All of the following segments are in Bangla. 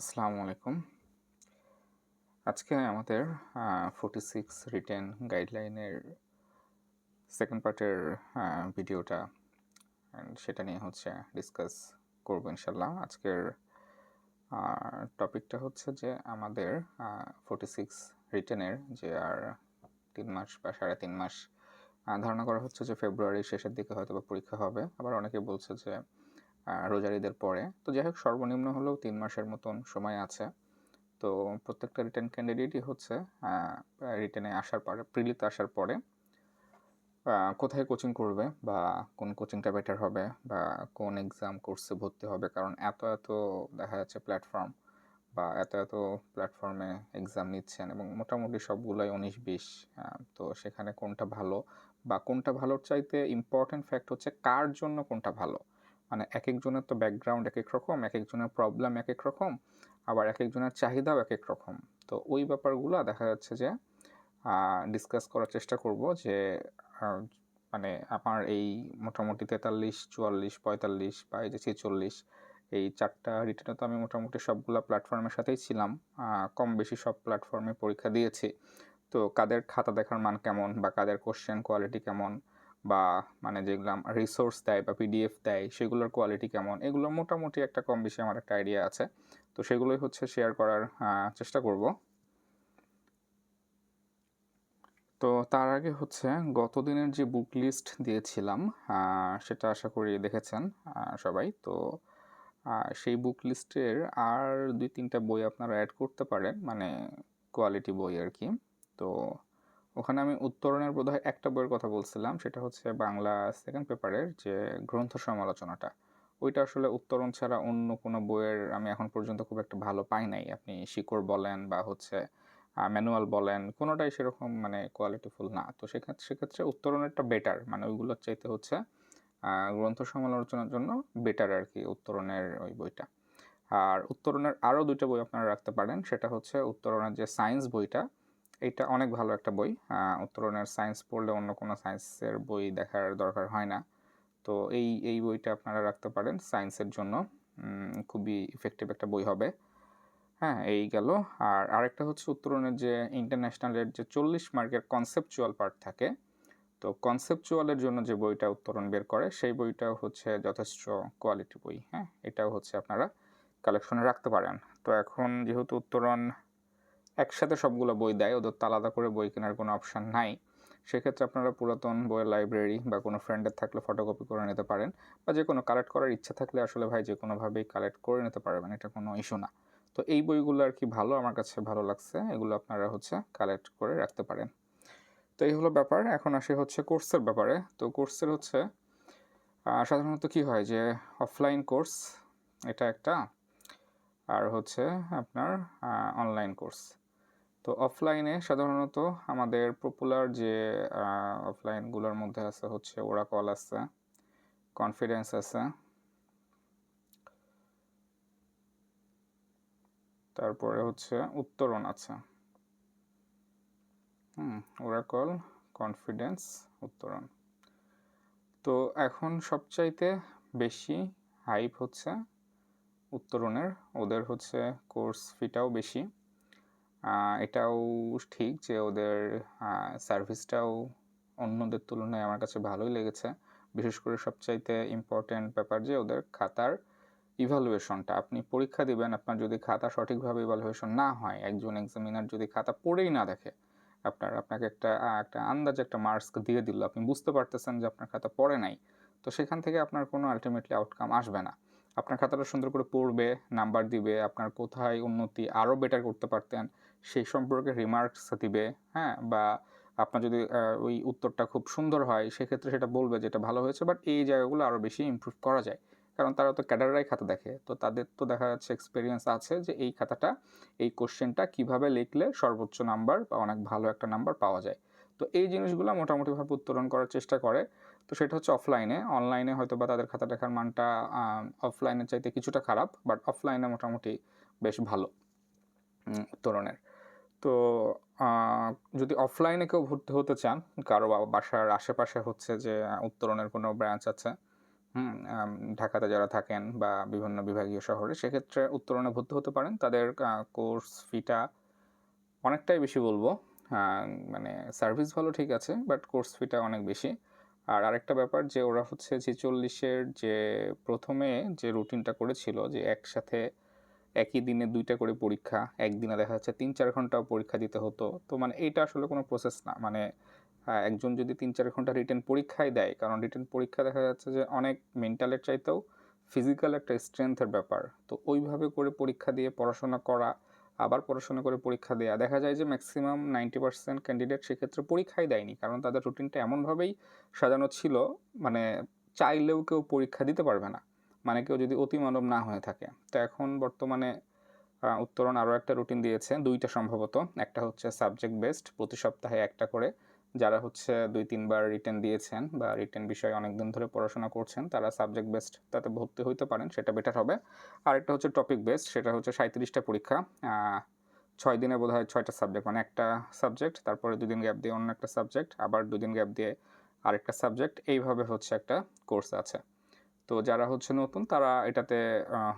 আসসালামু আলাইকুম। আজকে আমাদের ফোর্টি সিক্স রিটেন গাইডলাইনের সেকেন্ড পার্টের ভিডিওটা সেটা নিয়ে হচ্ছে ডিসকাস করব ইনশাল্লাহ আজকের টপিকটা হচ্ছে যে আমাদের ফোর্টি সিক্স রিটেনের যে আর তিন মাস বা সাড়ে তিন মাস ধারণা করা হচ্ছে যে ফেব্রুয়ারির শেষের দিকে হয়তো বা পরীক্ষা হবে। আবার অনেকে বলছে যে রোজার ঈদের পরে। তো যাই হোক, সর্বনিম্ন হলেও তিন মাসের মতন সময় আছে। তো প্রত্যেকটা রিটার্ন ক্যান্ডিডেটই হচ্ছে রিটার্নে আসার পরে প্রিলিতে আসার পরে কোথায় কোচিং করবে বা কোন কোচিংটা বেটার হবে বা কোন এক্সাম কোর্সে ভর্তি হবে? কারণ এত এত দেখা যাচ্ছে প্ল্যাটফর্ম বা এত এত প্ল্যাটফর্মে এক্সাম নিচ্ছেন এবং মোটামুটি সবগুলোই উনিশ বিশ। তো সেখানে কোনটা ভালো বা কোনটা ভালোর চাইতে ইম্পর্টেন্ট ফ্যাক্ট হচ্ছে কার জন্য কোনটা ভালো? মানে এক একজনের তো ব্যাকগ্রাউন্ড এক এক রকম এক একজনের প্রবলেম এক এক রকম, আবার এক একজনের চাহিদাও এক এক রকম। তো ওই ব্যাপারগুলো দেখা যাচ্ছে যে ডিসকাস করার চেষ্টা করব যে মানে আমার এই মোটামুটি তেতাল্লিশ, চুয়াল্লিশ, পঁয়তাল্লিশ বা এই যে ছেচল্লিশ, এই চারটা রিটেনে তো আমি মোটামুটি সবগুলো প্ল্যাটফর্মের সাথেই ছিলাম। কম বেশি সব প্ল্যাটফর্মে পরীক্ষা দিয়েছি। তো কাদের খাতা দেখার মান কেমন বা কাদের কোশ্চেন কোয়ালিটি কেমন? বা মানে যেগুলো রিসোর্স দেয় বা পিডিএফ দেয়, সেগুলোর কোয়ালিটি কেমন? এগুলো মোটামুটি একটা কম বেশি আমার একটা আইডিয়া আছে। তো সেগুলোই হচ্ছে শেয়ার করার চেষ্টা করব। তো তার আগে হচ্ছে গত দিনের যে বুক লিস্ট দিয়েছিলাম সেটা আশা করি দেখেছেন সবাই। তো সেই বুক লিস্টের আর দুই তিনটা বই আপনারা অ্যাড করতে পারেন মানে কোয়ালিটি বই আর কি। তো ওখানে আমি উত্তরণের বোধহয় একটা বইয়ের কথা বলছিলাম, সেটা হচ্ছে বাংলা সেকেন্ড পেপারের যে গ্রন্থ সমালোচনাটা। ওইটা আসলে উত্তরণ ছাড়া অন্য কোনো বইয়ের আমি এখন পর্যন্ত খুব একটা ভালো পাই নাই। আপনি শিকড় বলেন বা হচ্ছে ম্যানুয়াল বলেন, কোনোটাই সেরকম মানে কোয়ালিটিফুল না। তো সেক্ষেত্রে সেক্ষেত্রে উত্তরণেরটা বেটার মানে ওইগুলোর চাইতে হচ্ছে গ্রন্থ সমালোচনার জন্য বেটার আর কি উত্তরণের ওই বইটা। আর উত্তরণের আরও দুইটা বই আপনারা রাখতে পারেন, সেটা হচ্ছে উত্তরণের যে সায়েন্স বইটা এইটা অনেক ভালো একটা বই। উত্তরণের সায়েন্স পড়লে অন্য কোনো সায়েন্সের বই দেখার দরকার হয় না। তো এই এই বইটা আপনারা রাখতে পারেন সায়েন্সের জন্য। খুবই ইফেক্টিভ একটা বই হবে। হ্যাঁ এই গেল। আর আরেকটা হচ্ছে উত্তরণের যে ইন্টারন্যাশনালের যে চল্লিশ মার্কের কনসেপচুয়াল পার্ট থাকে। তো কনসেপচুয়ালের জন্য যে বইটা উত্তরণ বের করে, সেই বইটাও হচ্ছে যথেষ্ট কোয়ালিটি বই। হ্যাঁ এটাও হচ্ছে আপনারা কালেকশনে রাখতে পারেন। তো এখন যেহেতু উত্তরণ একসাথে সবগুলো বই দেয়, ওদের তো আলাদা করে বই কেনার কোনো অপশান নাই। সেক্ষেত্রে আপনারা পুরাতন বইয়ের লাইব্রেরি বা কোনো ফ্রেন্ডের থাকলে ফটোকপি করে নিতে পারেন বা যে কোনো কালেক্ট করার ইচ্ছা থাকলে আসলে ভাই যে কোনোভাবেই কালেক্ট করে নিতে পারবেন, এটা কোনো ইস্যু না। তো এই বইগুলো আর কি ভালো, আমার কাছে ভালো লাগছে, এগুলো আপনারা হচ্ছে কালেক্ট করে রাখতে পারেন। তো এই হলো ব্যাপার, এখন আসে হচ্ছে কোর্সের ব্যাপারে। তো কোর্সের হচ্ছে সাধারণত কি হয় যে অফলাইন কোর্স এটা একটা, আর হচ্ছে আপনার অনলাইন কোর্স তো অফলাইনে সাধারণত আমাদের পপুলার যে অফলাইনগুলোর মধ্যে আছে হচ্ছে ওরাকল আছে কনফিডেন্স আছে। তারপরে হচ্ছে উত্তরণ আছে। হুম ওরাকল কনফিডেন্স উত্তরণ। তো এখন সবচাইতে বেশি হাইপ হচ্ছে উত্তরণের, ওদের হচ্ছে কোর্স ফিটাও বেশি। এটাও ঠিক যে ওদের সার্ভিসটাও অন্যদের তুলনায় আমার কাছে ভালোই লেগেছে। বিশেষ করে সবচাইতে ইম্পর্টেন্ট ব্যাপার যে ওদের খাতার ইভালুয়েশনটা আপনি পরীক্ষা দিবেন, আপনার যদি খাতা সঠিকভাবে ইভালুয়েশন না হয়, একজন এক্সামিনার যদি খাতা পড়েই না দেখে, আপনার, আপনাকে একটা একটা আন্দাজে একটা মার্কস দিয়ে দিল। আপনি বুঝতে পারতেছেন যে আপনার খাতা পড়ে নাই। তো সেখান থেকে আপনার কোনো আলটিমেটলি আউটকাম আসবে না। আপনার খাতাটা সুন্দর করে পড়বে নাম্বার দিবে, আপনার কোথায় উন্নতি আরও বেটার করতে পারতেন সেই সম্পর্কে রিমার্কস দিবে হ্যাঁ? বা আপনার যদি ওই উত্তরটা খুব সুন্দর হয়, সেক্ষেত্রে সেটা বলবে যেটা ভালো হয়েছে বাট এই জায়গাগুলো আরও বেশি ইমপ্রুভ করা যায়। কারণ তারা তো ক্যাডাররাই খাতা দেখে, তো তাদের তো দেখা যাচ্ছে এক্সপিরিয়েন্স আছে যে এই খাতাটা, এই কোশ্চেনটা কীভাবে লিখলে সর্বোচ্চ নাম্বার বা অনেক ভালো একটা নাম্বার পাওয়া যায়। তো এই জিনিসগুলো মোটামুটিভাবে উত্তরণ করার চেষ্টা করে। তো সেটা হচ্ছে অফলাইনে অনলাইনে হয়তো বা তাদের খাতা দেখার মানটা অফলাইনের চাইতে কিছুটা খারাপ বাট অফলাইনে মোটামুটি বেশ ভালো উত্তরণের। তো যদি অফলাইনে কেউ ভর্তি হতে চান, কারও বাসার আশেপাশে হচ্ছে যে উত্তরণের কোনো ব্রাঞ্চ আছে ঢাকাতে যারা থাকেন বা বিভিন্ন বিভাগীয় শহরে, সেক্ষেত্রে উত্তরণে ভর্তি হতে পারেন। তাদের কোর্স ফিটা অনেকটাই বেশি বলব। মানে সার্ভিস ভালো ঠিক আছে বাট কোর্স ফিটা অনেক বেশি। আর আরেকটা ব্যাপার যে, ওরা হচ্ছে ছেচল্লিশের যে প্রথমে যে রুটিনটা করেছিল, যে একসাথে একই দিনে দুইটা করে পরীক্ষা, একদিনে দেখা যাচ্ছে তিন চার ঘণ্টা পরীক্ষা দিতে হতো। তো মানে এইটা আসলে কোনো প্রসেস না। মানে একজন যদি তিন চার ঘণ্টা রিটেন পরীক্ষায় দেয়, কারণ রিটেন পরীক্ষা দেখা যাচ্ছে যে অনেক মেন্টালের চাইতেও ফিজিক্যাল একটা স্ট্রেংথের ব্যাপার। তো ওইভাবে করে পরীক্ষা দিয়ে পড়াশোনা করা, আবার পড়াশোনা করে পরীক্ষা দেওয়া দেখা যায় যে ম্যাক্সিমাম নাইনটি পার্সেন্ট ক্যান্ডিডেট সেক্ষেত্রে পরীক্ষাই দেয়নি, কারণ তাদের রুটিনটা এমনভাবেই সাজানো ছিল মানে চাইলেও কেউ পরীক্ষা দিতে পারবে না। মানে কেউ যদি অতিমানব না হয়ে থাকে। তো এখন বর্তমানে উত্তরণ আরও একটা রুটিন দিয়েছে, দুইটা সম্ভবত। একটা হচ্ছে সাবজেক্ট বেসড প্রতি সপ্তাহে একটা করে। যারা হচ্ছে দুই, তিনবার রিটেন দিয়েছেন বা রিটেন বিষয়ে অনেক দিন ধরে পড়াশোনা করছেন, তারা সাবজেক্ট বেসড তাতে ভর্তি হইতে পারেন, সেটা বেটার হবে। আর একটা হচ্ছে টপিক বেসড সেটা হচ্ছে সাঁত্রিশটা পরীক্ষা। ছয় দিনে বোধ হয় ছয়টা সাবজেক্ট মানে একটা সাবজেক্ট তারপরে দুদিন গ্যাপ দিয়ে অন্য একটা সাবজেক্ট আবার দুদিন গ্যাপ দিয়ে আরেকটা সাবজেক্ট এইভাবে হচ্ছে একটা কোর্স আছে। তো যারা হচ্ছে নতুন, তারা এটাতে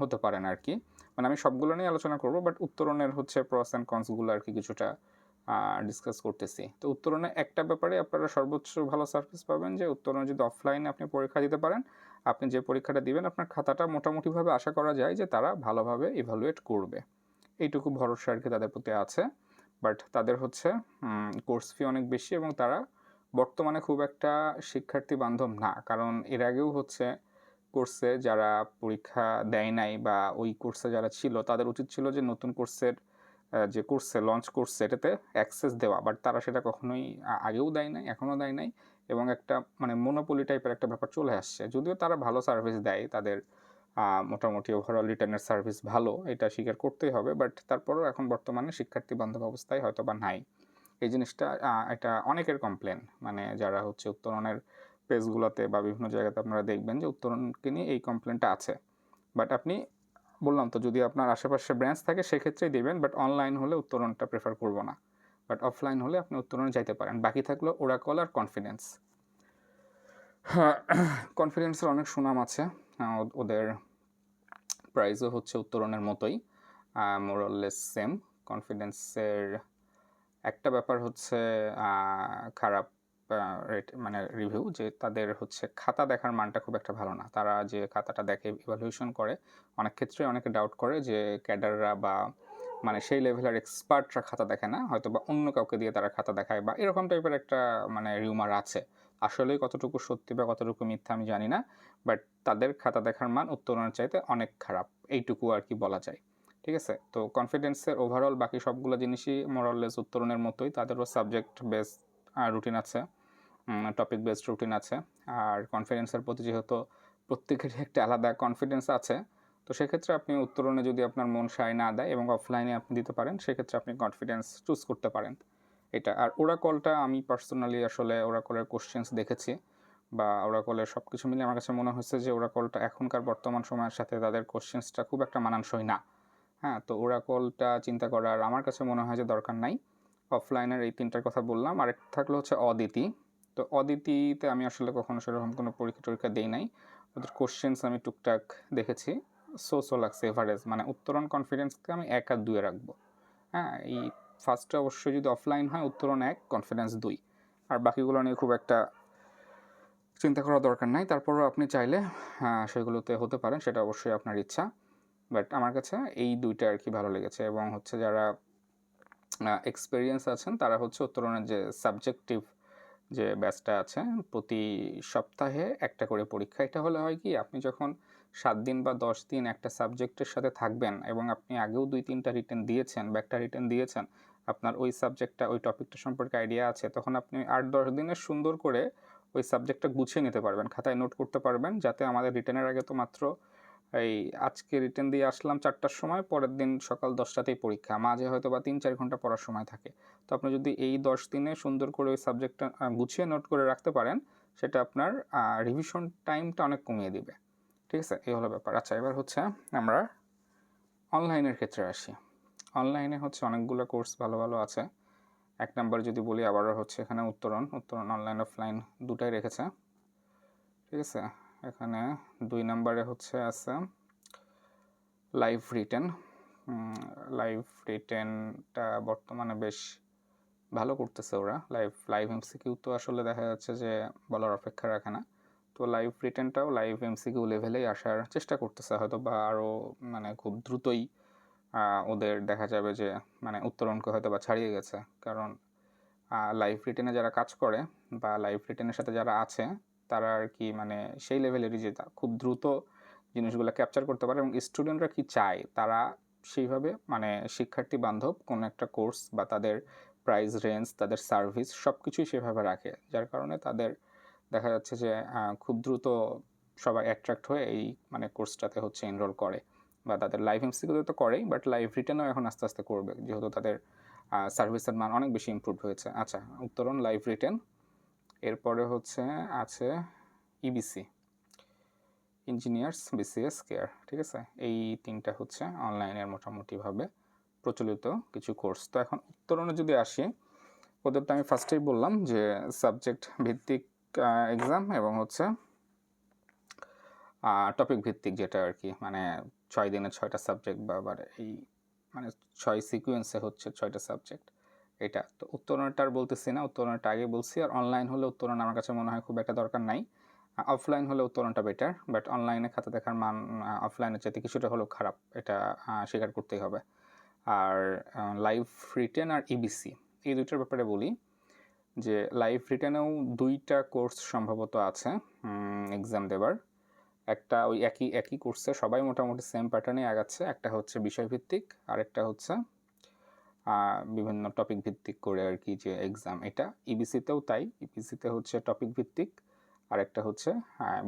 হতে পারেন আর কি মানে আমি সবগুলো নিয়ে আলোচনা করব বাট উত্তরণের হচ্ছে প্রস অ্যান্ড কনসগুলো আর কি কিছুটা ডিসকাস করতেছি। তো উত্তরণে একটা ব্যাপারে আপনারা সর্বোচ্চ ভালো সার্ভিস পাবেন যে, উত্তরণে যদি অফলাইনে আপনি পরীক্ষা দিতে পারেন, আপনি যে পরীক্ষাটা দিবেন, আপনার খাতাটা মোটামুটিভাবে আশা করা যায় যে, তারা ভালোভাবে ইভালুয়েট করবে। এইটুকু ভরসা আর কি তাদের প্রতি আছে বাট তাদের হচ্ছে কোর্স ফি অনেক বেশি এবং তারা বর্তমানে খুব একটা শিক্ষার্থী বান্ধব না। কারণ এর আগেও হচ্ছে কোর্সে যারা পরীক্ষা দেয় নাই বা ওই কোর্সে যারা ছিল, তাদের উচিত ছিল যে নতুন কোর্সের যে কোর্সে লঞ্চ করছে এটাতে অ্যাক্সেস দেওয়া। বাট তারা সেটা কখনোই আগেও দেয় নাই, এখনও দেয় নাই এবং একটা মানে মোনোপলি টাইপের একটা ব্যাপার চলে আসছে। যদিও তারা ভালো সার্ভিস দেয়, তাদের মোটামুটি ওভারঅল রিটার্নের সার্ভিস ভালো, এটা স্বীকার করতেই হবে। বাট তারপরেও এখন বর্তমানে শিক্ষার্থী বান্ধব অবস্থায় হয়তো বা নাই। এই জিনিসটা এটা অনেকের কমপ্লেন মানে যারা হচ্ছে উত্তরণের পেজগুলোতে বা বিভিন্ন জায়গাতে আপনারা দেখবেন যে উত্তরণকে নিয়ে এই কমপ্লেনটা আছে। বাট আপনি বললাম তো, যদি আপনার আশেপাশে ব্রাঞ্চ থাকে, সেক্ষেত্রেই দেবেন বাট অনলাইন হলে উত্তরণটা প্রেফার করব না। বাট অফলাইন হলে আপনি উত্তরণে যাইতে পারেন। বাকি থাকল ওরাকল আর কনফিডেন্স কনফিডেন্সের অনেক সুনাম আছে। ওদের প্রাইসও হচ্ছে উত্তরণের মতোই। মোরাললেস সেম কনফিডেন্সের একটা ব্যাপার হচ্ছে খারাপ মানে রিভিউ যে তাদের হচ্ছে খাতা দেখার মানটা খুব একটা ভালো না। তারা যে খাতাটা দেখে ইভালুয়েশন করে, অনেক ক্ষেত্রে অনেকে ডাউট করে যে ক্যাডাররা বা মানে সেই লেভেলের এক্সপার্টরা খাতা দেখে না হয়তো বা অন্য কাউকে দিয়ে তারা খাতা দেখায় বা এরকম টাইপের একটা মানে রিউমার আছে। আসলে কতটুকু সত্যি বা কতটুকু মিথ্যা আমি জানি না বাট তাদের খাতা দেখার মান উত্তরণের চাইতে অনেক খারাপ, এইটুকু আর কি বলা যায়। ঠিক আছে? তো কনফিডেন্সের ওভারঅল বাকি সবগুলো জিনিসই মোরাললেস উত্তরণের মতোই, তাদেরও সাবজেক্ট বেস রুটিন আছে। টপিক বেসড রুটিন আছে। আর কনফিডেন্সের প্রতি যেহেতু প্রত্যেকেরই একটা আলাদা কনফিডেন্স আছে, তো সেক্ষেত্রে আপনি উত্তরণে যদি আপনার মন সায় না দেয় এবং অফলাইনে আপনি দিতে পারেন, সেক্ষেত্রে আপনি কনফিডেন্স চুজ করতে পারেন। এটা, আর ওরাকলটা আমি পার্সোনালি আসলে ওরাকলের কোশ্চেন্স দেখেছি বা ওরাকলের সব কিছু মিলে আমার কাছে মনে হয়েছে যে ওরাকলটা এখনকার বর্তমান সময়ের সাথে তাদের কোশ্চেন্সটা খুব একটা মানানসই না। হ্যাঁ তো ওরাকলটা চিন্তা করার আমার কাছে মনে হয় যে দরকার নাই। অফলাইনের এই তিনটার কথা বললাম। আরেকটা থাকল হচ্ছে অদিতি। তো অদিতিতে আমি আসলে কখনো সেরকম কোনো পরীক্ষা টরীক্ষা দেই নাই। ওদের কোশ্চেন্স আমি টুকটাক দেখেছি। সো সো লাগছে এভারেজ মানে উত্তরণ কনফিডেন্সকে আমি এক আর দুয়ে রাখব। হ্যাঁ এই ফার্স্টে অবশ্যই যদি অফলাইন হয় উত্তরণ এক কনফিডেন্স দুই। আর বাকিগুলো নিয়ে খুব একটা চিন্তা করার দরকার নাই। তারপরেও আপনি চাইলে আহ, সেগুলোতে হতে পারেন সেটা অবশ্যই আপনার ইচ্ছা। বাট আমার কাছে এই দুইটা আর কি ভালো লেগেছে। এবং হচ্ছে যারা এক্সপিরিয়েন্স আছেন তারা হচ্ছে উত্তরণের যে সাবজেক্টিভ যে ব্যাচটা আছে, প্রতি সপ্তাহে একটা করে পরীক্ষা। এটা হলে হয় কি, আপনি যখন সাত দিন বা দশ দিন একটা সাবজেক্টের সাথে থাকবেন এবং আপনি আগেও দুই তিনটা রিটেন দিয়েছেন বা একটা রিটেন দিয়েছেন, আপনার ওই সাবজেক্টটা, ওই টপিকটা সম্পর্কে আইডিয়া আছে, তখন আপনি আট দশ দিনে সুন্দর করে ওই সাবজেক্টটা গুছিয়ে নিতে পারবেন, খাতায় নোট করতে পারবেন, যাতে আমাদের রিটেনের আগে তো মাত্র এই আজকে রিটেন দিয়ে আসলাম চারটার সময়, পরের দিন সকাল দশটাতেই পরীক্ষা। মাঝে হয়তো বা তিন চার ঘণ্টা পড়ার সময় থাকে। তো আপনি যদি এই দশ দিনে সুন্দর করে ওই সাবজেক্টটা গুছিয়ে নোট করে রাখতে পারেন, সেটা আপনার রিভিশন টাইমটা অনেক কমিয়ে দিবে। ঠিক আছে? এই হলো ব্যাপার। আচ্ছা এবার হচ্ছে আমরা অনলাইনের ক্ষেত্রে আসি। অনলাইনে হচ্ছে অনেকগুলো কোর্স ভালো ভালো আছে। এক নাম্বার যদি বলি, আবারও হচ্ছে এখানে উত্তরণ। উত্তরণ অনলাইন অফলাইন দুটাই রেখেছে। ঠিক আছে? এখানে দুই নম্বরে হচ্ছে আছে লাইভ রিটেন লাইভ রিটেনটা বর্তমানে বেশ ভালো করতেছে ওরা। লাইভ লাইভ এমসিকিউ তো আসলে দেখা যাচ্ছে যে বলার অপেক্ষা রাখে না। তো লাইভ রিটেনটাও লাইভ এমসিকিউ লেভেলেই আসার চেষ্টা করতেছে হয়তো বা আরও মানে খুব দ্রুতই ওদের দেখা যাবে যে মানে উত্তরণকে হয়তো বা ছাড়িয়ে গেছে। কারণ লাইভ রিটেনে যারা কাজ করে বা লাইভ রিটেনের সাথে যারা আছে তারা আর কি মানে সেই লেভেলেরই যে খুব দ্রুত জিনিসগুলো ক্যাপচার করতে পারে এবং স্টুডেন্টরা কি চায়? তারা সেইভাবে মানে শিক্ষার্থী বান্ধব কোনো একটা কোর্স বা তাদের প্রাইস রেঞ্জ তাদের সার্ভিস সব কিছুই সেভাবে রাখে। যার কারণে তাদের দেখা যাচ্ছে যে খুব দ্রুত সবাই অ্যাট্রাক্ট হয়ে এই মানে কোর্সটাতে হচ্ছে এনরোল করে। বা তাদের লাইভ এমসিকিউতে তো করেই বাট লাইভ রিটেনও এখন আস্তে আস্তে করবে। যেহেতু তাদের সার্ভিসের মান অনেক বেশি ইম্প্রুভ হয়েছে। আচ্ছা উত্তরণ লাইভ রিটেন এরপরে হচ্ছে আছে ইবিসি ইঞ্জিনিয়ার্স বিসিএস কেয়ার ঠিক আছে? এই তিনটা হচ্ছে অনলাইনের মোটামুটিভাবে প্রচলিত কিছু কোর্স তো এখন উত্তরণে যদি আসি, ওদের তো আমি ফার্স্টেই বললাম যে সাবজেক্ট ভিত্তিক এক্সাম এবং হচ্ছে টপিক ভিত্তিক যেটা আর কি মানে ছয় দিনে ছয়টা সাবজেক্ট বা এই মানে ছয় সিকুয়েন্সে হচ্ছে ছয়টা সাবজেক্ট এটা। তো উত্তরণটা আর বলতেছি না, উত্তরণটা আগে বলছি। আর অনলাইন হলে উত্তরণ আমার কাছে মনে হয় খুব একটা দরকার নাই। অফলাইন হলে উত্তরণটা বেটার বাট অনলাইনে খাতা দেখার মান অফলাইনের চাইতে কিছুটা হলেও খারাপ। এটা স্বীকার করতেই হবে। আর লাইভ রিটেন আর ইবিসি এই দুইটার ব্যাপারে বলি যে লাইভ রিটেনেও দুইটা কোর্স সম্ভবত আছে এক্সাম দেবার। একটা ওই একই একই কোর্সে সবাই মোটামুটি সেম প্যাটার্নে আগাচ্ছে। একটা হচ্ছে বিষয়ভিত্তিক আর একটা হচ্ছে বিভিন্ন টপিক ভিত্তিক করে আর কি যে এক্সাম এটা ইবিসিতেও তাই। ইবিসিতে হচ্ছে টপিক ভিত্তিক। আর একটা হচ্ছে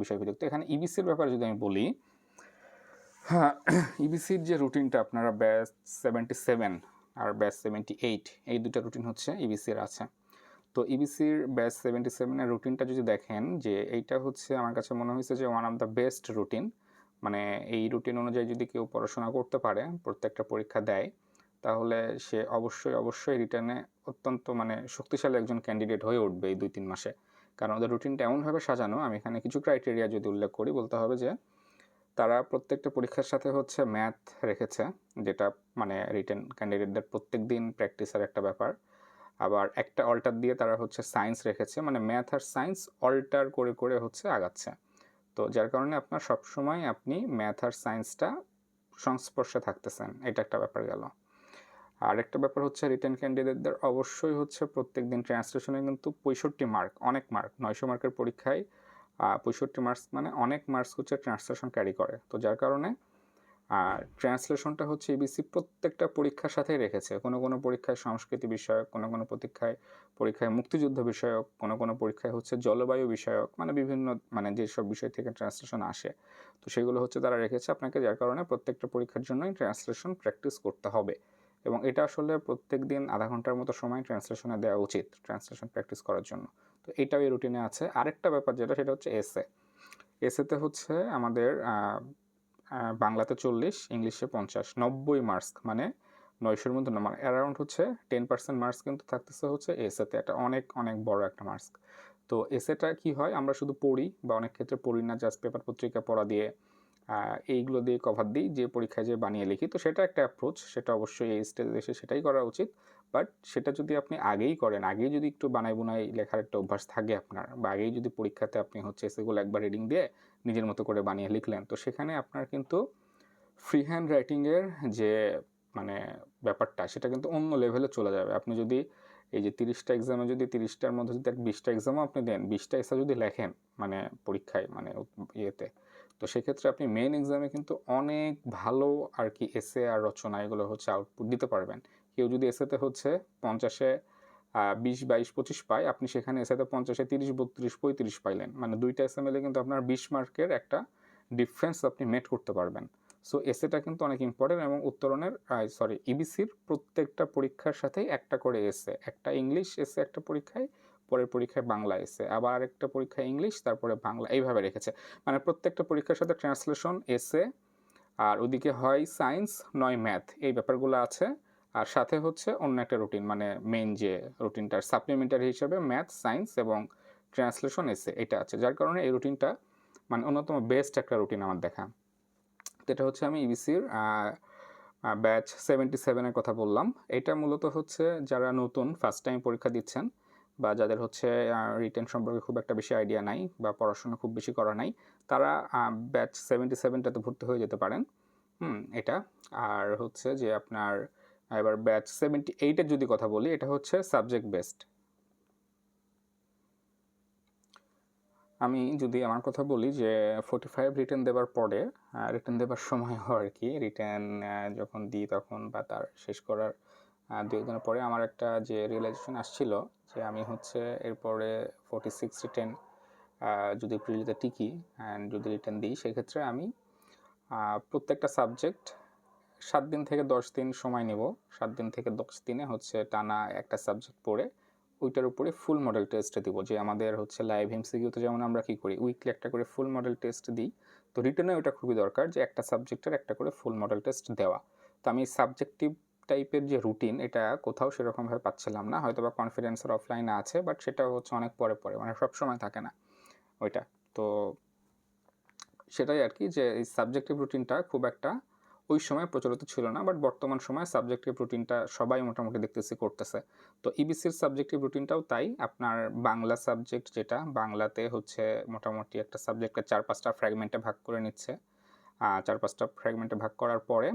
বিষয় ভিত্তিক তো এখানে ইবিসির ব্যাপারে যদি আমি বলি হ্যাঁ ইবিসির যে রুটিনটা আপনারা ব্যাচ সেভেন্টি সেভেন আর ব্যাচ সেভেন্টি এইট এই দুটো রুটিন হচ্ছে ইবিসির আছে। তো ইবিসির ব্যাচ সেভেন্টি সেভেনের রুটিনটা যদি দেখেন, যে এইটা হচ্ছে আমার কাছে মনে হয়েছে যে one of the best routine মানে এই রুটিন অনুযায়ী যদি কেউ পড়াশোনা করতে পারে, প্রত্যেকটা পরীক্ষা দেয় তাহলে সে অবশ্যই অবশ্যই রিটার্নে অত্যন্ত মানে শক্তিশালী একজন ক্যান্ডিডেট হয়ে উঠবে এই দুই তিন মাসে। কারণ ওদের রুটিনটা এমনভাবে সাজানো, আমি এখানে কিছু ক্রাইটেরিয়া যদি উল্লেখ করি, বলতে হবে যে তারা প্রত্যেকটা পরীক্ষার সাথে হচ্ছে ম্যাথ রেখেছে, যেটা মানে রিটেন ক্যান্ডিডেটদের প্রত্যেক দিন প্র্যাকটিসের একটা ব্যাপার। আবার একটা অল্টার দিয়ে তারা হচ্ছে সায়েন্স রেখেছে মানে ম্যাথ আর সায়েন্স অল্টার করে করে হচ্ছে আগাচ্ছে। তো যার কারণে আপনার সবসময় আপনি ম্যাথ আর সায়েন্সটা সংস্পর্শে থাকতেছেন, এটা একটা ব্যাপার গেল। আর একটা ব্যাপার হচ্ছে রিটেন ক্যান্ডিডেটদের অবশ্যই হচ্ছে প্রত্যেক দিন ট্রান্সলেশনে কিন্তু পঁয়ষট্টি মার্ক অনেক মার্ক নয়শো মার্কের পরীক্ষায় পঁয়ষট্টি মার্কস মানে অনেক মার্কস হচ্ছে ট্রান্সলেশন ক্যারি করে। তো যার কারণে আর ট্রান্সলেশনটা হচ্ছে এবিসি প্রত্যেকটা পরীক্ষার সাথেই রেখেছে। কোনো কোনো পরীক্ষায় সংস্কৃতি বিষয়ক, কোনো কোনো পরীক্ষায় পরীক্ষায় মুক্তিযুদ্ধ বিষয়ক, কোনো কোনো পরীক্ষায় হচ্ছে জলবায়ু বিষয়ক মানে বিভিন্ন মানে যেসব বিষয় থেকে ট্রান্সলেশন আসে। তো সেগুলো হচ্ছে তারা রেখেছে। আপনাকে যার কারণে প্রত্যেকটা পরীক্ষার জন্যই ট্রান্সলেশন প্র্যাকটিস করতে হবে। এবং এটা আসলে প্রত্যেক দিন আধা ঘণ্টার মতো সময় ট্রান্সলেশনে দেওয়া উচিত ট্রান্সলেশন প্র্যাকটিস করার জন্য। তো এটাও এই রুটিনে আছে। আরেকটা ব্যাপার যেটা, সেটা হচ্ছে এসে এসেতে হচ্ছে আমাদের বাংলাতে চল্লিশ, ইংলিশে পঞ্চাশ, নব্বই মার্কস মানে নয়শোর মধ্যে মানে অ্যারাউন্ড হচ্ছে টেন পার্সেন্ট মার্কস কিন্তু থাকতেছে হচ্ছে এসেতে এটা অনেক অনেক বড় একটা মার্কস তো এসেটা কি হয়? আমরা শুধু পড়ি বা অনেক ক্ষেত্রে পড়ি না জাস্ট পেপার পত্রিকা পড়া দিয়ে। এইগুলো দিয়ে কভার দিই, যে পরীক্ষায় যে বানিয়ে লিখি। তো সেটা একটা অ্যাপ্রোচ সেটা অবশ্যই এই স্টেজে এসে সেটাই করা উচিত। বাট সেটা যদি আপনি আগেই করেন, আগেই যদি একটু বানাই বুনাই লেখার একটা অভ্যাস থাকে আপনার, বা আগেই যদি পরীক্ষাতে আপনি হচ্ছে সেগুলো একবার রিডিং দিয়ে নিজের মতো করে বানিয়ে লিখলেন, তো সেখানে আপনার কিন্তু ফ্রি হ্যান্ড রাইটিংয়ের যে মানে ব্যাপারটা, সেটা কিন্তু অন্য লেভেলে চলে যাবে। আপনি যদি এই যে তিরিশটা এক্সামে যদি তিরিশটার মধ্যে যদি এক বিশটা এক্সামও আপনি দেন, বিশটা এসে যদি লেখেন মানে পরীক্ষায় মানে ইয়েতে তো সেক্ষেত্রে আপনি মেইন এক্সামে কিন্তু অনেক ভালো আর কি এসে আর রচনা এগুলো হচ্ছে আউটপুট দিতে পারবেন। কেউ যদি এসেতে হচ্ছে পঞ্চাশে বিশ, বাইশ, পঁচিশ পায়, আপনি সেখানে এসেতে পঞ্চাশে তিরিশ, বত্রিশ, পঁয়ত্রিশ পাইলেন। মানে দুইটা এস এম এলে কিন্তু আপনার বিশ মার্কের একটা ডিফারেন্স আপনি মেট করতে পারবেন। সো এসেটা কিন্তু অনেক ইম্পর্টেন্ট এবং উত্তরণের সরি ইবিসির প্রত্যেকটা পরীক্ষার সাথেই একটা করে এসে একটা ইংলিশ এসে একটা পরীক্ষায় পরের পরীক্ষায় বাংলা এসে, আবার আরেকটা পরীক্ষায় ইংলিশ, তারপরে বাংলা, এইভাবে রেখেছে। মানে প্রত্যেকটা পরীক্ষার সাথে ট্রান্সলেশন এসে, আর ওদিকে হয় সায়েন্স নয় ম্যাথ এই ব্যাপারগুলো আছে। আর সাথে হচ্ছে অন্য একটা রুটিন মানে মেন যে রুটিনটার সাপ্লিমেন্টারি হিসেবে ম্যাথ সায়েন্স এবং ট্রান্সলেশন এসে, এটা আছে। যার কারণে এই রুটিনটা মানে অন্যতম বেস্ট একটা রুটিন আমার দেখা। তো এটা হচ্ছে আমি ইবিসির ব্যাচ সেভেন্টি সেভেনের কথা বললাম। এটা মূলত হচ্ছে যারা নতুন ফার্স্ট টাইম পরীক্ষা দিচ্ছেন বা যাদের হচ্ছে রিটেন সম্পর্কে খুব একটা বেশি আইডিয়া নাই বা পড়াশোনা খুব বেশি করা নাই, তারা ব্যাচ সেভেন্টি সেভেনটাতে ভর্তি হয়ে যেতে পারেন। হুম, এটা। আর হচ্ছে যে আপনার, এবার ব্যাচ সেভেন্টি এইটের যদি কথা বলি, এটা হচ্ছে সাবজেক্ট বেসড আমি যদি আমার কথা বলি যে ফোর্টি ফাইভ রিটার্ন দেওয়ার পরে রিটার্ন দেওয়ার সময় হয় আর কি রিটার্ন যখন দিই তখন বা তার শেষ করার দু একদিনের পরে আমার একটা যে রিয়েলাইজেশন আসছিল যে আমি হচ্ছে এরপরে ফোর্টি সিক্স রিটার্ন যদি প্রিলিতে টিকি অ্যান্ড যদি রিটার্ন দিই, সেক্ষেত্রে আমি প্রত্যেকটা সাবজেক্ট সাত দিন থেকে দশ দিন সময় নেব। সাত দিন থেকে দশ দিনে হচ্ছে টানা একটা সাবজেক্ট পড়ে ওইটার উপরে ফুল মডেল টেস্ট দিব যে আমাদের হচ্ছে লাইভ এমসিকিউতে যেমন আমরা কী করি উইকলি একটা করে ফুল মডেল টেস্ট দিই। তো রিটার্নে ওটা খুবই দরকার যে একটা সাবজেক্টের একটা করে ফুল মডেল টেস্ট দেওয়া। তো আমি সাবজেক্টিভ টাইপের যে রুটিন এটা কোথাও সেরকমভাবে পাচ্ছিলাম না। হয়তো বা কনফিডেন্সের অফলাইনে আছে বাট সেটা হচ্ছে অনেক পরে পরে মানে সব সময় থাকে না ওইটা। তো সেটাই আর কি যে এই সাবজেক্টিভ রুটিনটা খুব একটা ওই সময় প্রচলিত ছিল না বাট বর্তমান সময়ে সাবজেক্টিভ রুটিনটা সবাই মোটামুটি দেখতেছি করতেছে। তো ইবিসির সাবজেক্টিভ রুটিনটাও তাই। আপনার বাংলা সাবজেক্ট যেটা, বাংলাতে হচ্ছে মোটামুটি একটা সাবজেক্টকে চার পাঁচটা ফ্র্যাগমেন্টে ভাগ করে নিচ্ছে। চার পাঁচটা ফ্র্যাগমেন্টে ভাগ করার পরে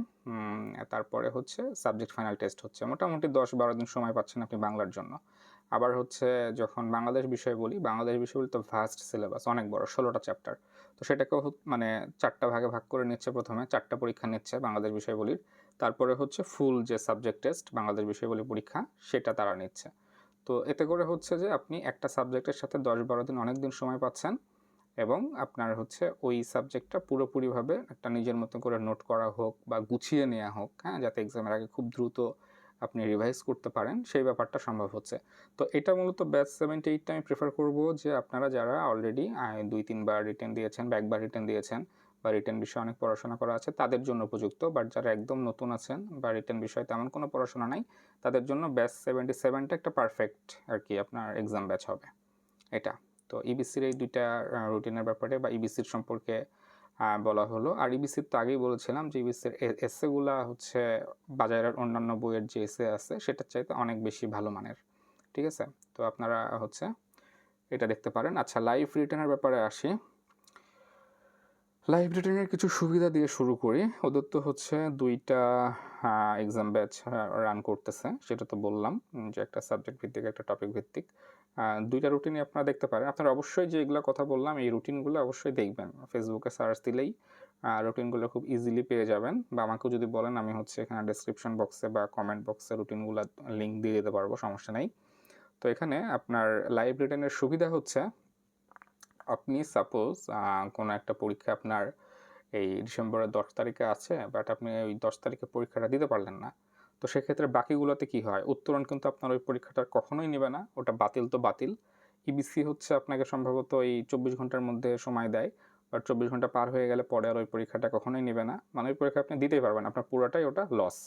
তারপরে হচ্ছে সাবজেক্ট ফাইনাল টেস্ট হচ্ছে। মোটামুটি দশ বারো দিন সময় পাচ্ছেন আপনি বাংলার জন্য। আবার হচ্ছে যখন বাংলাদেশ বিষয় বলি, বাংলাদেশ বিষয় বলি তো ফার্স্ট সিলেবাস অনেক বড়, ষোলোটা চ্যাপ্টার তো সেটাকেও মানে চারটা ভাগে ভাগ করে নিচ্ছে প্রথমে, চারটা পরীক্ষা নিচ্ছে বাংলাদেশ বিষয়বলির তারপরে হচ্ছে ফুল যে সাবজেক্ট টেস্ট বাংলাদেশ বিষয়বলি পরীক্ষা, সেটা তারা নিচ্ছে। তো এতে করে হচ্ছে যে আপনি একটা সাবজেক্টের সাথে দশ বারো দিন অনেক দিন সময় পাচ্ছেন। এবং আপনার হচ্ছে ওই সাবজেক্টটা পুরোপুরিভাবে একটা নিজের মতো করে নোট করা হোক বা গুছিয়ে নেওয়া হোক হ্যাঁ যাতে এক্সামের আগে খুব দ্রুত আপনি রিভাইজ করতে পারেন, সেই ব্যাপারটা সম্ভব হচ্ছে। তো এটা মূলত ব্যাচ সেভেন্টি এইটটা আমি প্রেফার করব যে আপনারা যারা অলরেডি দুই, তিনবার রিটার্ন দিয়েছেন বা একবার রিটার্ন দিয়েছেন বা রিটার্ন বিষয়ে অনেক পড়াশোনা করা আছে, তাদের জন্য উপযুক্ত। বাট যারা একদম নতুন আছেন বা রিটার্ন বিষয়ে তেমন কোনো পড়াশোনা নাই, তাদের জন্য ব্যাচ সেভেন্টি সেভেনটা একটা পারফেক্ট আর কি আপনার এক্সাম ব্যাচ হবে। এটা। তো ইবিসির এই দুইটা রুটিনের ব্যাপারে বা ইবিসির সম্পর্কে বলা হলো। আর ইবিসির তো আগেই বলেছিলাম যে ইবিসির এসেগুলা হচ্ছে বাজারের অন্যান্য বইয়ের যে এসে আছে, সেটার চাইতে অনেক বেশি ভালো মানের। ঠিক আছে? তো আপনারা হচ্ছে এটা দেখতে পারেন। আচ্ছা লাইভ রিটার্নের ব্যাপারে আসি। লাইভ রিটার্নের কিছু সুবিধা দিয়ে শুরু করি। ওদের তো হচ্ছে দুইটা এক্সাম ব্যাচ রান করতেছে। সেটা তো বললাম যে একটা সাবজেক্ট ভিত্তিক, একটা টপিক ভিত্তিক। দুইটা রুটিনই আপনারা দেখতে পারেন। আপনারা অবশ্যই যেগুলো কথা বললাম, এই রুটিনগুলো অবশ্যই দেখবেন। ফেসবুকে সার্চ দিলেই রুটিনগুলো খুব ইজিলি পেয়ে যাবেন। বা আমাকেও যদি বলেন, আমি হচ্ছে এখানে ডিসক্রিপশন বক্সে বা কমেন্ট বক্সে রুটিনগুলো লিঙ্ক দিয়ে দিতে পারব, সমস্যা নেই। তো এখানে আপনার লাইভ রিটার্নের সুবিধা হচ্ছে, আপনি সাপোজ কোনো একটা পরীক্ষা আপনার এই ডিসেম্বরের দশ তারিখে আছে বাট আপনি ওই দশ তারিখে পরীক্ষাটা দিতে পারলেন না। তো সেক্ষেত্রে বাকিগুলোতে কি হয়? উত্তরণ কিন্তু আপনার ওই পরীক্ষাটা কখনোই নেবে না, ওটা বাতিল তো বাতিল। ইবিসি হচ্ছে আপনাকে সম্ভবত এই চব্বিশ ঘণ্টার মধ্যে সময় দেয় বাট চব্বিশ ঘণ্টা পার হয়ে গেলে পরে আর ওই পরীক্ষাটা কখনোই নেবে না। মানে ওই পরীক্ষা আপনি দিতেই পারবেন, আপনার পুরোটাই ওটা লস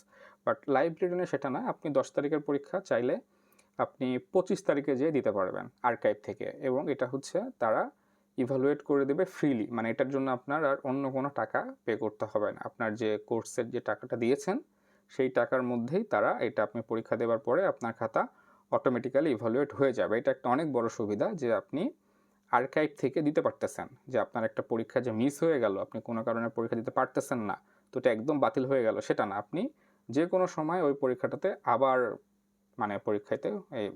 বাট লাইভ রিটার্নে সেটা না, আপনি দশ তারিখের পরীক্ষা চাইলে আপনি পঁচিশ তারিখে যেয়ে দিতে পারবেন আর্কাইভ থেকে। এবং এটা হচ্ছে তারা ইভালুয়েট করে দেবে ফ্রিলি মানে এটার জন্য আপনার আর অন্য কোনো টাকা পে করতে হবে না। আপনার যে কোর্সের যে টাকাটা দিয়েছেন সেই টাকার মধ্যেই তারা এটা আপনি পরীক্ষা দেওয়ার পরে আপনার খাতা অটোমেটিক্যালি ইভালুয়েট হয়ে যাবে। এটা একটা অনেক বড় সুবিধা যে আপনি আর্কাইভ থেকে দিতে পারতেছেন যে আপনার একটা পরীক্ষা যে মিস হয়ে গেল, আপনি কোনো কারণে পরীক্ষা দিতে পারতেছেন না, তো এটা একদম বাতিল হয়ে গেল, সেটা না। আপনি যে কোনো সময় ওই পরীক্ষাটাতে আবার মানে পরীক্ষাতে এই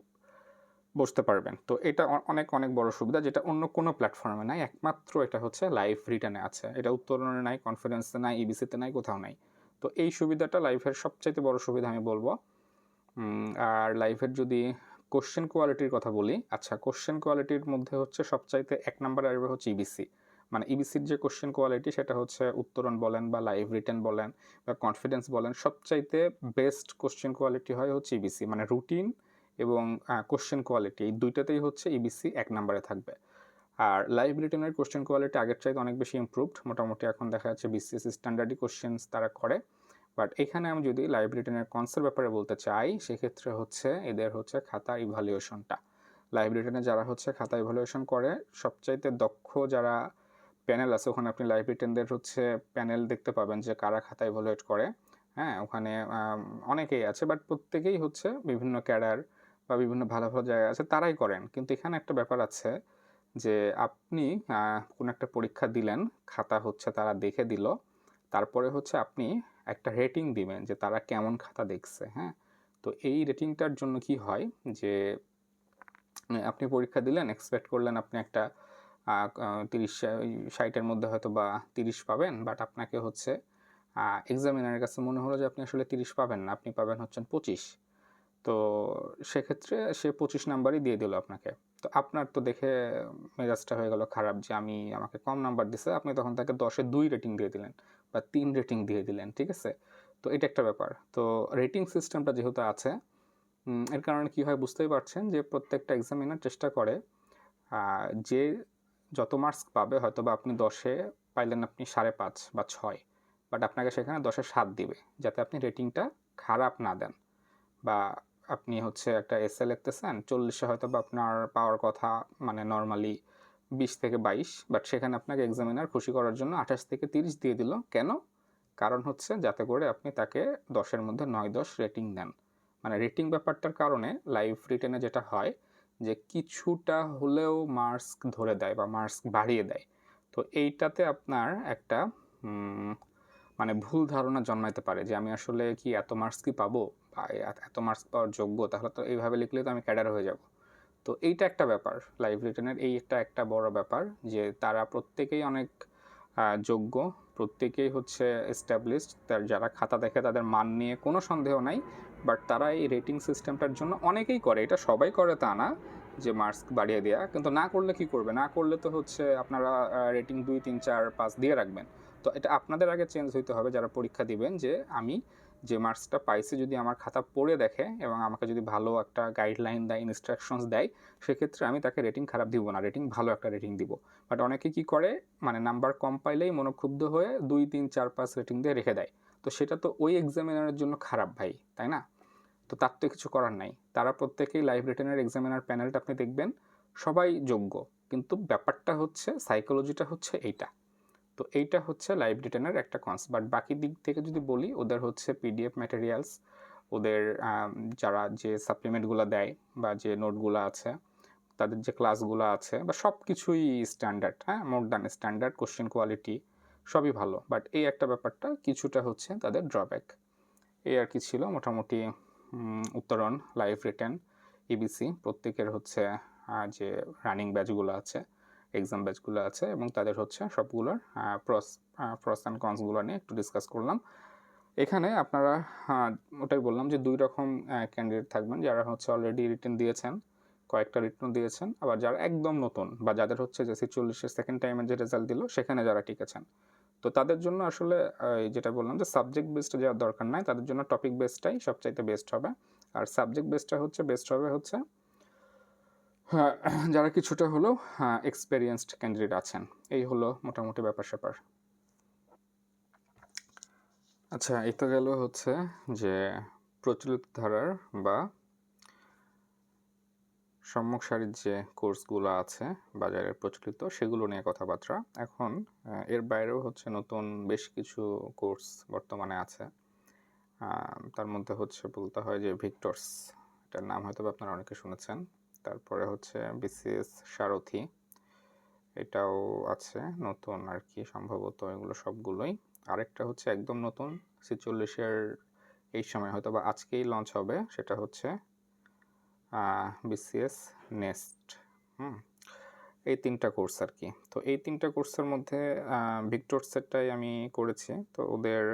বসতে পারবেন। তো এটা অনেক অনেক বড় সুবিধা যেটা অন্য কোনো প্ল্যাটফর্মে নাই, একমাত্র এটা হচ্ছে লাইভ রিটার্নে আছে। এটা উত্তরণে নাই কনফিডেন্সে নাই ইবিসিতে নাই, কোথাও নাই। তো এই সুবিধাটা লাইফের সবচাইতে বড় সুবিধা আমি বলব। আর লাইফের যদি কোশ্চেন কোয়ালিটির কথা বলি আচ্ছা কোশ্চেন কোয়ালিটির মধ্যে হচ্ছে সবচাইতে এক নাম্বার আসবে হচ্ছে ইবিসি মানে ইবিসির যে কোশ্চেন কোয়ালিটি সেটা হচ্ছে উত্তরণ বলেন বা লাইভ রিটার্ন বলেন বা কনফিডেন্স বলেন, সবচাইতে বেস্ট কোশ্চেন কোয়ালিটি হয় হচ্ছে ইবিসি মানে রুটিন এবং কোশ্চেন কোয়ালিটি এই দুইটাতেই হচ্ছে ইবিসি এক নাম্বারে থাকবে। আর লাইভ রিটেনের কোশ্চেন কোয়ালিটি আগের চাইতে অনেক বেশি ইম্প্রুভড মোটামুটি এখন দেখা যাচ্ছে বিসিএস স্ট্যান্ডার্ডই কোশ্চেন্স তারা করে। বাট এখানে আমি যদি লাইভ রিটেনের কনসেপ্ট ব্যাপারে বলতে চাই, সেক্ষেত্রে হচ্ছে এদের হচ্ছে খাতা ইভালুয়েশনটা লাইভ রিটেনে যারা হচ্ছে খাতা ইভালুয়েশন করে, সবচাইতে দক্ষ যারা প্যানেল আছে, ওখানে আপনি লাইভ রিটেনদের হচ্ছে প্যানেল দেখতে পাবেন যে কারা খাতা ইভ্যালুয়েট করে। হ্যাঁ ওখানে অনেকেই আছে বাট প্রত্যেকেই হচ্ছে বিভিন্ন ক্যাডার বা বিভিন্ন ভালো ভালো জায়গা আছে, তারাই করেন। কিন্তু এখানে একটা ব্যাপার আছে যে আপনি কোনো একটা পরীক্ষা দিলেন, খাতা হচ্ছে তারা দেখে দিল, তারপরে হচ্ছে আপনি একটা রেটিং দিবেন যে তারা কেমন খাতা দেখছে হ্যাঁ? তো এই রেটিংটার জন্য কি হয় যে, আপনি পরীক্ষা দিলেন এক্সপেক্ট করলেন আপনি একটা তিরিশ ষাটের মধ্যে হয়তো বা তিরিশ পাবেন বাট আপনাকে হচ্ছে এক্সামিনারের কাছে মনে হলো যে আপনি আসলে তিরিশ পাবেন না, আপনি পাবেন হচ্ছেন পঁচিশ। তো সেক্ষেত্রে সে পঁচিশ নাম্বারই দিয়ে দিল আপনাকে। তো আপনার তো দেখে মেজাজটা হয়ে গেল খারাপ যে আমি, আমাকে কম নাম্বার দিছে, আপনি তখন তাকে দশে দুই রেটিং দিয়ে দিলেন। বা তিন রেটিং দিয়ে দিলেন, ঠিক আছে? তো এটা একটা ব্যাপার। তো রেটিং সিস্টেমটা যেহেতু আছে এর কারণে কি হয় বুঝতেই পারছেন যে প্রত্যেকটা এক্সামিনার চেষ্টা করে যে যত মার্কস পাবে হয়তো বা আপনি দশে পাইলেন আপনি সাড়ে পাঁচ বা ছয় বাট আপনাকে সেখানে দশে সাত দিবে, যাতে আপনি রেটিংটা খারাপ না দেন। বা আপনি হচ্ছে একটা এসে লিখতেছেন, চল্লিশে হয়তো বা আপনার পাওয়ার কথা মানে নর্মালি বিশ থেকে বাইশ বাট সেখানে আপনাকে এক্সামিনার খুশি করার জন্য আঠাশ থেকে তিরিশ দিয়ে দিল। কেন? কারণ হচ্ছে যাতে করে আপনি তাকে দশের মধ্যে নয় দশ রেটিং দেন। মানে রেটিং ব্যাপারটার কারণে লাইভ রিটেনে যেটা হয় যে কিছুটা হলেও মার্কস ধরে দেয় বা মার্কস বাড়িয়ে দেয়। তো এইটাতে আপনার একটা মানে ভুল ধারণা জন্মাইতে পারে যে আমি আসলে কি এত মার্কস কি পাবো? বা এত মার্কস পাওয়ার যোগ্য? তাহলে তো এইভাবে লিখলে তো আমি ক্যাডার হয়ে যাব। তো এইটা একটা ব্যাপার লাইভ রিটেনের এই একটা বড় ব্যাপার যে তারা প্রত্যেকেই অনেক যোগ্য, প্রত্যেকেই হচ্ছে এস্টাবলিশড তার যারা খাতা দেখে তাদের মান নিয়ে কোনো সন্দেহ নাই বাট তারা এই রেটিং সিস্টেমটার জন্য অনেকেই করে। এটা সবাই করে তা না যে মার্কস বাড়িয়ে দেওয়া কিন্তু না করলে কি করবে? না করলে তো হচ্ছে আপনারা রেটিং দুই, তিন, চার, পাঁচ দিয়ে রাখবেন। তো এটা আপনাদের আগে চেঞ্জ হইতে হবে, যারা পরীক্ষা দিবেন যে আমি যে মার্কসটা পাইছি যদি আমার খাতা পড়ে দেখে এবং আমাকে যদি ভালো একটা গাইডলাইন দেয় ইনস্ট্রাকশনস দেয়, সেক্ষেত্রে আমি তাকে রেটিং খারাপ দিব না। রেটিং ভালো একটা রেটিং দিব। বাট অনেকে কি করে? মানে নাম্বার কম পাইলেই মনোক্ষুব্ধ হয়ে দুই, তিন, চার, পাঁচ রেটিং দিয়ে রেখে দেয়। তো সেটা তো ওই এক্সামিনারের জন্য খারাপ ভাই, তাই না? তো তার তো কিছু করার নাই। তারা প্রত্যেকেই লাইভ রিটেনের এক্সামিনার প্যানেলটা আপনি দেখবেন, সবাই যোগ্য। কিন্তু ব্যাপারটা হচ্ছে সাইকোলজিটা হচ্ছে এইটা। তো এইটা হচ্ছে লাইভ রিটেনের একটা কনস বাট বাকি দিক থেকে যদি বলি, ওদের হচ্ছে পিডিএফ ম্যাটেরিয়ালস ওদের যারা যে সাপ্লিমেন্টগুলো দেয় বা যে নোটগুলো আছে, তাদের যে ক্লাসগুলো আছে, বা সব কিছুই স্ট্যান্ডার্ড হ্যাঁ more than standard question quality সবই ভালো। বাট এই একটা ব্যাপারটা কিছুটা হচ্ছে তাদের ড্রব্যাক এই আর কি ছিল মোটামুটি উত্তরণ লাইভ রিটেন ইবিসি প্রত্যেকের হচ্ছে যে রানিং ব্যাচগুলো আছে। এক্সাম ব্যাচগুলো আছে এবং তাদের হচ্ছে সবগুলোর প্রস প্রস অ্যান্ড কনসগুলো নিয়ে একটু ডিসকাস করলাম। এখানে আপনারা আহ, ওটাই বললাম যে দুই রকম ক্যান্ডিডেট থাকবেন যারা হচ্ছে অলরেডি রিটেন দিয়েছেন কয়েকটা রিটার্ন দিয়েছেন আবার যারা একদম নতুন বা যাদের হচ্ছে যে চল্লিশের সেকেন্ড টাইমের যে রেজাল্ট দিল সেখানে যারা টিকেছেন। তো তাদের জন্য আসলে যেটা বললাম যে সাবজেক্ট বেসড যাওয়ার দরকার নাই তাদের জন্য টপিক বেসটাই সবচাইতে বেস্ট হবে। আর সাবজেক্ট বেসটা হচ্ছে বেস্ট হবে হচ্ছে হ্যাঁ, যারা কিছুটা হলেও এক্সপেরিয়েন্সড ক্যান্ডিডেট আছেন, এই হলো মোটামুটি ব্যাপার স্যাপার। আচ্ছা তো গেল হচ্ছে যে প্রচলিত ধারার বা সম্মুখ সারির যে কোর্সগুলো আছে, বাজারে প্রচলিত, সেগুলো নিয়ে কথাবার্তা। এখন এর বাইরেও হচ্ছে নতুন বেশ কিছু কোর্স বর্তমানে আছে। তার মধ্যে হচ্ছে বলতে হয় যে ভিক্টরস, এটার নাম হয়তো আপনারা অনেকে শুনেছেন। তারপরে হচ্ছে বিসিএস সারথি। এটাও আছে, নতুন আর কি সম্ভবত এগুলো সবগুলোই। আরেকটা হচ্ছে একদম নতুন, ছেচল্লিশের এই সময় হয়তো বা আজকেই লঞ্চ হবে, সেটা হচ্ছে বিসিএস নেস্ট হুম, এই তিনটা কোর্স আর কি তো এই তিনটা কোর্সের মধ্যে ভিক্টর সেটটাই আমি করেছি। তো ওদের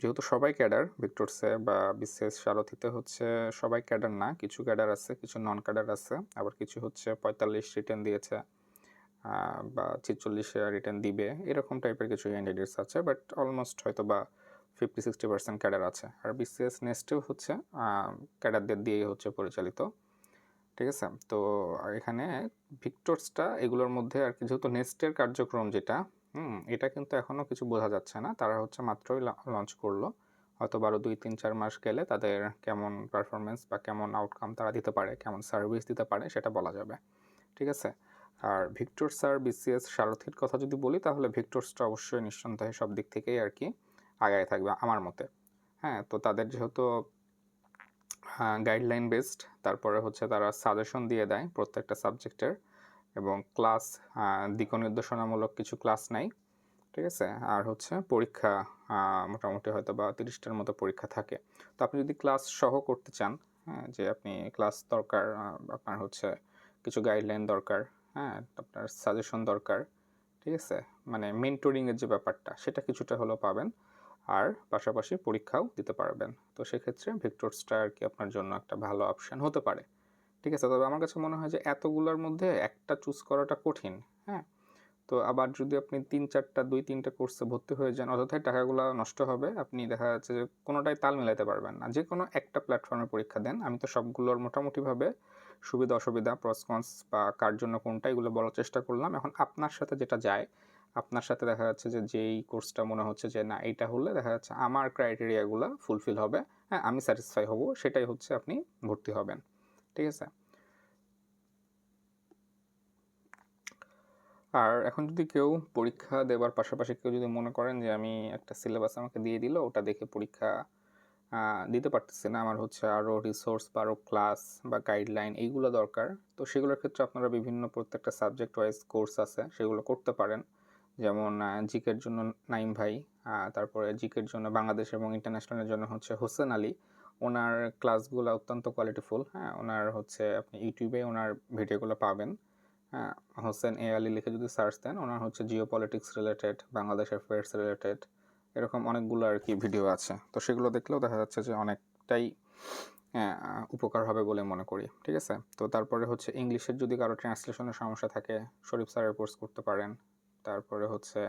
যেহেতু সবাই ক্যাডার ভিক্টরসে বা বিসিএস সারথিতে হচ্ছে সবাই ক্যাডার না, কিছু ক্যাডার আছে, কিছু নন ক্যাডার আছে, আবার কিছু হচ্ছে পঁয়তাল্লিশ রিটার্ন দিয়েছে বা ছেচল্লিশে রিটার্ন দিবে, এরকম টাইপের কিছু ক্যান্ডিডেটস আছে বাট অলমোস্ট হয়তো বা ফিফটি সিক্সটি পার্সেন্ট ক্যাডার আছে। আর বিসিএস নেক্সটেও হচ্ছে ক্যাডারদের দিয়েই হচ্ছে পরিচালিত, ঠিক আছে? তো এখানে ভিক্টরসটা এগুলোর মধ্যে আর কি, যেহেতু নেস্টের কার্যক্রম যেটা হুম, এটা কিন্তু এখনও কিছু বোঝা যাচ্ছে না। তারা হচ্ছে মাত্রই লঞ্চ করল। হয়তো বারো দুই, তিন, চার মাস গেলে তাদের কেমন পারফরমেন্স বা কেমন আউটকাম তারা দিতে পারে, কেমন সার্ভিস দিতে পারে সেটা বলা যাবে। ঠিক আছে? আর ভিক্টর স্যার বিসিএস সারথির কথা যদি বলি, তাহলে ভিক্টরসটা অবশ্যই নিঃসন্দেহে সব দিক থেকেই আর কি আগায় থাকবে আমার মতে। হ্যাঁ তো তাদের যেহেতু গাইডলাইন বেসড তারপরে হচ্ছে তারা সাজেশন দিয়ে দেয় প্রত্যেকটা সাবজেক্টের এবং ক্লাস দিক নির্দেশনামূলক কিছু ক্লাস নাই, ঠিক আছে? আর হচ্ছে পরীক্ষা মোটামুটি হয়তো বা তিরিশটার মতো পরীক্ষা থাকে। তো আপনি যদি ক্লাস সহ করতে চান হ্যাঁ যে আপনি ক্লাস দরকার আপনার হচ্ছে কিছু গাইডলাইন দরকার হ্যাঁ আপনার সাজেশন দরকার, ঠিক আছে? মানে মেন্টরিংয়ের যে ব্যাপারটা, সেটা কিছুটা হলেও পাবেন, আর পাশাপাশি পরীক্ষাও দিতে পারবেন। তো সেক্ষেত্রে ভিক্টোরসটা আর কি আপনার জন্য একটা ভালো অপশন হতে পারে? ঠিক আছে? তবে আমার কাছে মনে হয় যে এতগুলোর মধ্যে একটা চুজ করাটা কঠিন হ্যাঁ? তো আবার যদি আপনি তিন চারটা, দুই তিনটা কোর্সে ভর্তি হয়ে যান অযথায় টাকাগুলো নষ্ট হবে, আপনি দেখা যাচ্ছে যে কোনোটাই তাল মিলাতে পারবেন না। যে কোনো একটা প্ল্যাটফর্মে পরীক্ষা দেন। আমি তো সবগুলোর মোটামুটিভাবে সুবিধা, অসুবিধা প্রসকন্স বা কার জন্য কোনটা এগুলো বলার চেষ্টা করলাম। এখন আপনার সাথে যেটা যায়, আপনার সাথে দেখা যাচ্ছে যে যেই কোর্সটা মনে হচ্ছে যে না, এইটা হলে দেখা যাচ্ছে আমার ক্রাইটেরিয়াগুলো ফুলফিল হবে হ্যাঁ আমি স্যাটিসফাই হব, সেটাই হচ্ছে আপনি ভর্তি হবেন। ঠিক আছে? আর এখন যদি কেউ পরীক্ষা দেওয়ার পাশাপাশি কেউ যদি মনে করেন যে আমি একটা সিলেবাস আমাকে দিয়ে দিল, ওটা দেখে পরীক্ষা দিতে পারতেছি না, আমার হচ্ছে আরও রিসোর্স বা আরও ক্লাস বা গাইডলাইন এইগুলো দরকার, তো সেগুলোর ক্ষেত্রে আপনারা বিভিন্ন প্রত্যেকটা সাবজেক্ট ওয়াইজ কোর্স আছে, সেগুলো করতে পারেন। যেমন জিকের জন্য নাইম ভাই তারপরে জিকের জন্য বাংলাদেশ এবং ইন্টারন্যাশনালের জন্য হচ্ছে হোসেন আলী। ওনার ক্লাসগুলো অত্যন্ত কোয়ালিটিফুল হ্যাঁ? ওনার হচ্ছে আপনি ইউটিউবে ওনার ভিডিওগুলো পাবেন। হ্যাঁ হোসেন এ আলী লিখে যদি সার্চ দেন ওনার হচ্ছে geopolitics related Bangladesh affairs related এরকম অনেকগুলো আর কি ভিডিও আছে। তো সেগুলো দেখলেও দেখা যাচ্ছে যে অনেকটাই আহ, উপকার হবে বলে মনে করি ঠিক আছে? তো তারপরে হচ্ছে ইংলিশের যদি কারও ট্রান্সলেশনের সমস্যা থাকে শরীফ স্যারের কোর্স করতে পারেন। তারপরে হচ্ছে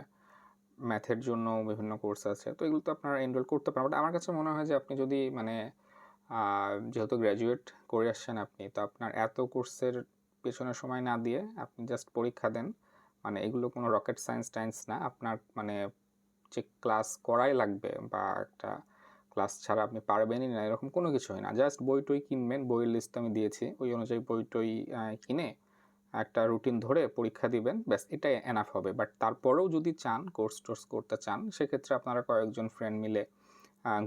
ম্যাথের জন্য বিভিন্ন কোর্স আছে। তো এগুলো তো আপনারা এনরোল করতে পারেন। বাট আমার কাছে মনে হয় যে আপনি যদি মানে যেহেতু গ্র্যাজুয়েট করে আসছেন আপনি, তো আপনার এত কোর্সের পেছনে সময় না দিয়ে আপনি জাস্ট পরীক্ষা দেন। মানে এগুলো কোনো রকেট সায়েন্স টাইন্স না। আপনার মানে যে ক্লাস করাই লাগবে বা একটা ক্লাস ছাড়া আপনি পারবেনই না, এরকম কোনো কিছুই না। জাস্ট বই টই কিনবেন। বইয়ের লিস্ট আমি দিয়েছি। ওই অনুযায়ী বই টই কিনে একটা রুটিন ধরে পরীক্ষা দিবেন, ব্যাস এটাই এনাফ হবে। বাট তারপরেও যদি চান কোর্স টোর্স করতে চান, সেক্ষেত্রে আপনারা কয়েকজন ফ্রেন্ড মিলে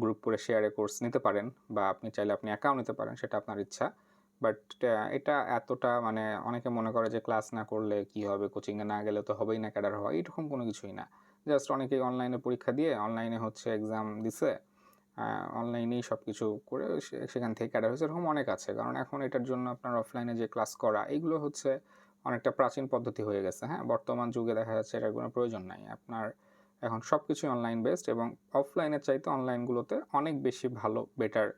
গ্রুপ করে শেয়ারে কোর্স নিতে পারেন বা আপনি চাইলে আপনি একাও নিতে পারেন, সেটা আপনার ইচ্ছা। বাট এটা এতটা মানে অনেকে মনে করে যে ক্লাস না করলে কি হবে কোচিংয়ে না গেলে তো হবেই না ক্যাডার হওয়া, এরকম কোনো কিছুই না। জাস্ট অনেকেই অনলাইনে পরীক্ষা দিয়ে অনলাইনে হচ্ছে এক্সাম দিছে অনলাইনেই সব কিছু করে সেখান থেকে ক্যাডার হয়েছে, এরকম অনেক আছে। কারণ এখন এটার জন্য আপনার অফলাইনে যে ক্লাস করা, এগুলো হচ্ছে অনেকটা প্রাচীন পদ্ধতি হয়ে গেছে হ্যাঁ? বর্তমান যুগে দেখা যাচ্ছে এটার কোনো প্রয়োজন নাই। আপনার এখন সব কিছুই অনলাইন বেসড এবং অফলাইনের চাইতে অনলাইনগুলোতে অনেক বেশি ভালো বেটার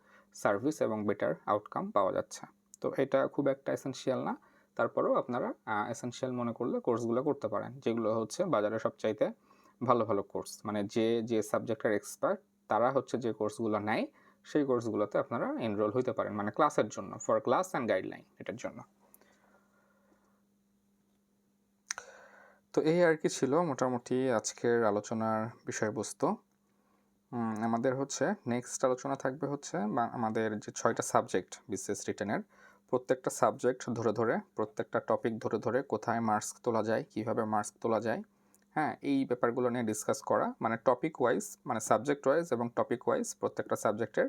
সার্ভিস এবং বেটার আউটকাম পাওয়া যাচ্ছে। তো এটা খুব একটা এসেনশিয়াল না। তারপরেও আপনারা এসেনশিয়াল মনে করলে কোর্সগুলো করতে পারেন, যেগুলো হচ্ছে বাজারে সবচাইতে ভালো ভালো কোর্স মানে যে যে সাবজেক্টের এক্সপার্ট তারা হচ্ছে যে কোর্সগুলো নেয়, সেই কোর্সগুলোতে আপনারা এনরোল হইতে পারেন মানে ক্লাসের জন্য ফর ক্লাস অ্যান্ড গাইডলাইন এটার জন্য। তো এই আর কি ছিল মোটামুটি আজকের আলোচনার বিষয়বস্তু। আমাদের হচ্ছে নেক্সট আলোচনা থাকবে হচ্ছে আমাদের যে ছয়টা সাবজেক্ট বিসিএস রিটেনের প্রত্যেকটা সাবজেক্ট ধরে ধরে, প্রত্যেকটা টপিক ধরে ধরে কোথায় মার্কস তোলা যায়, কীভাবে মার্কস তোলা যায় হ্যাঁ এই ব্যাপারগুলো নিয়ে ডিসকাস করা। মানে টপিক ওয়াইজ মানে সাবজেক্ট ওয়াইজ এবং টপিক ওয়াইজ প্রত্যেকটা সাবজেক্টের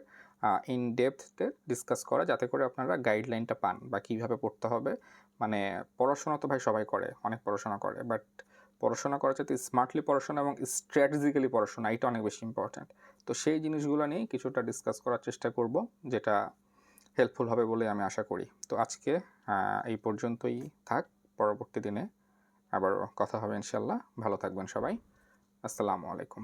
ইন ডেপথে ডিসকাস করা যাতে করে আপনারা গাইডলাইনটা পান বা কীভাবে পড়তে হবে মানে পড়াশোনা তো ভাই সবাই করে, অনেক পড়াশোনা করে বাট পড়াশোনা করার চাইতে স্মার্টলি পড়াশোনা এবং স্ট্র্যাটেজিক্যালি পড়াশোনা এটা অনেক বেশি ইম্পর্ট্যান্ট তো সেই জিনিসগুলো নিয়ে কিছুটা ডিসকাস করার চেষ্টা করব, যেটা হেল্পফুল হবে বলে আমি আশা করি। তো আজকে এই পর্যন্তই থাক, পরবর্তী দিনে আবার কথা হবে ইনশাল্লাহ ভালো থাকবেন সবাই। আসসালামু আলাইকুম।